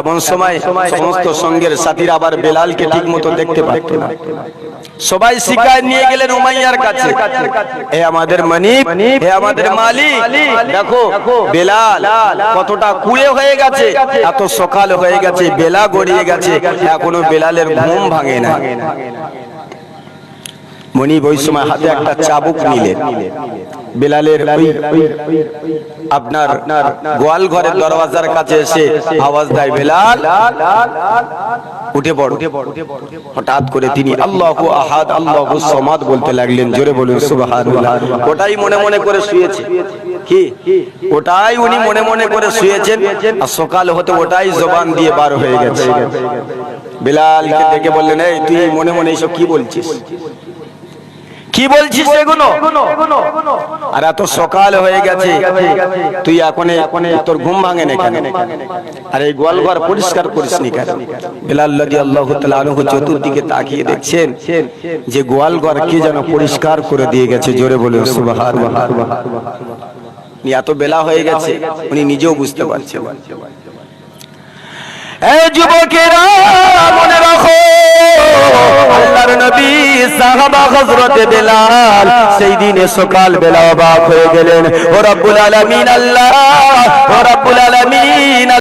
এমন সময় সমস্ত সঙ্গের সাথীরা আবার বেলালকে ঠিক মতো দেখতে পারত না। সবাই শিকায় নিয়ে গেলেন উমাইয়ার কাছে। হে আমাদের মানিক হে আমাদের মালিক। দেখো, বেলাল কতটা কুড়ে হয়ে গেছে। এত সকাল হয়ে গেছে, বেলা গড়িয়ে গেছে। এখনও বেলালের ঘুম ভাঙে না। মনিব ওই সময় হাতে একটা চাবুক নিলেন। বেলালের ওই আপনার গোয়াল ঘরের দরওয়াজার কাছে এসে আওয়াজ দেয়, বেলাল! উঠে পড়ো। হঠাৎ করে তিনি আল্লাহু আহাদ, আল্লাহু সমাদ বলতে লাগলেন। জোরে বলুন, সুবহানাল্লাহ। ওটাই মনে মনে করে শুয়েছে। কি? ওটাই উনি মনে মনে করে শুয়েছেন? আর সকাল হতে ওটাই জবান দিয়ে বার হয়ে গেছে। বেলালকে দেখে বললেন, এই, তুই মনে মনে এইসব কি বলছিস? কি বলছিস এগুলো আর এত সকাল হয়ে গেছে। তুই এখন এখন তোর ঘুম ভাঙে না কেন? আর এই গোয়ালঘর পরিষ্কার করিস নি কেন? বেলাল রাদি আল্লাহ চতুর্দিকে তাকিয়ে দেখছেন যে গোয়ালঘর কে যেন পরিষ্কার করে দিয়ে গেছে, জোরে বলে সুবাহান এত বেলা হয়ে গেছে, উনি নিজেও বুঝতে পারছেন এই যুবকেরা! সাহাবা হযরত বেলাল সেই সকাল বেলা অবাক হয়ে গেলেন। ও রব্বুল আল্লাহ! ও রব্বুল